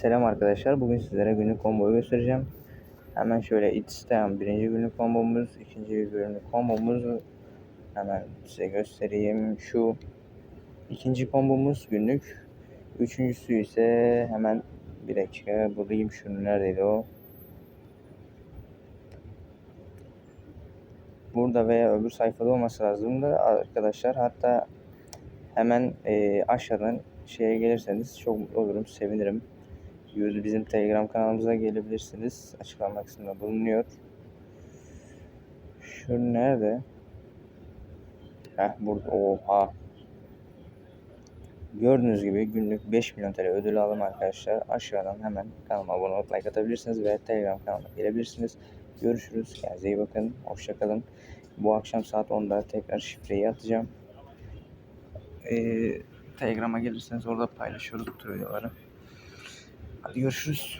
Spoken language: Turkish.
Selam arkadaşlar. Bugün sizlere günlük komboyu göstereceğim. Hemen şöyle isteyen birinci günlük kombomuz, ikinci günlük kombomuzu hemen size göstereyim. Şu ikinci kombomuz günlük. Üçüncüsü ise hemen bir dakika bulayım şunu neredeydi o. Burada veya öbür sayfada olması lazım da arkadaşlar. Hatta hemen e, aşağıdan şeye gelirseniz çok olurum, sevinirim. Bizim Telegram kanalımıza gelebilirsiniz. Açıklama kısmında bulunuyor. Şu nerede? Heh burada. Oha. Gördüğünüz gibi günlük 5 milyon TL ödül alım arkadaşlar. Aşağıdan hemen kanalıma abone olup like atabilirsiniz ve Telegram kanalıma gelebilirsiniz. Görüşürüz. Kendinize iyi bakın. Hoşçakalın. Bu akşam saat 10'da tekrar şifreyi atacağım. Ee, Telegram'a gelirseniz orada paylaşıyoruz bu videoları. Hadi görüşürüz.